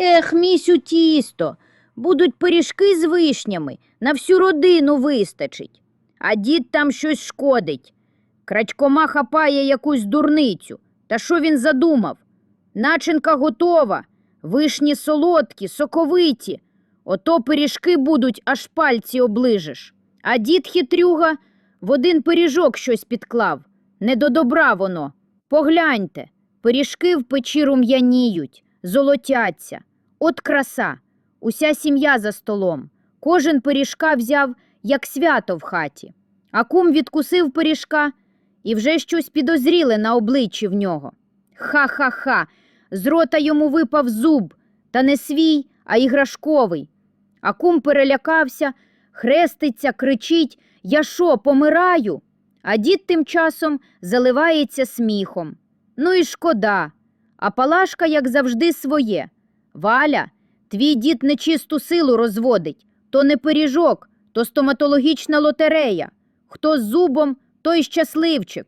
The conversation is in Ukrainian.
Ех, місю тісто, будуть пиріжки з вишнями, на всю родину вистачить. А дід там щось шкодить. Крадькома хапає якусь дурницю. Та що він задумав? Начинка готова, вишні солодкі, соковиті. Ото пиріжки будуть, аж пальці оближеш. А дід хитрюга в один пиріжок щось підклав. Не до добра воно. Погляньте, пиріжки в печі рум'яніють, золотяться. От краса. Уся сім'я за столом. Кожен пиріжка взяв, як свято в хаті. А кум відкусив пиріжка і вже щось підозріле на обличчі в нього. Ха-ха-ха. З рота йому випав зуб, та не свій, а іграшковий. А кум перелякався, хреститься, кричить Я що, помираю? А дід тим часом заливається сміхом. Ну і шкода. А Палашка, як завжди, своє. Валя, твій дід нечисту силу розводить. То не пиріжок, то стоматологічна лотерея. Хто з зубом, той щасливчик.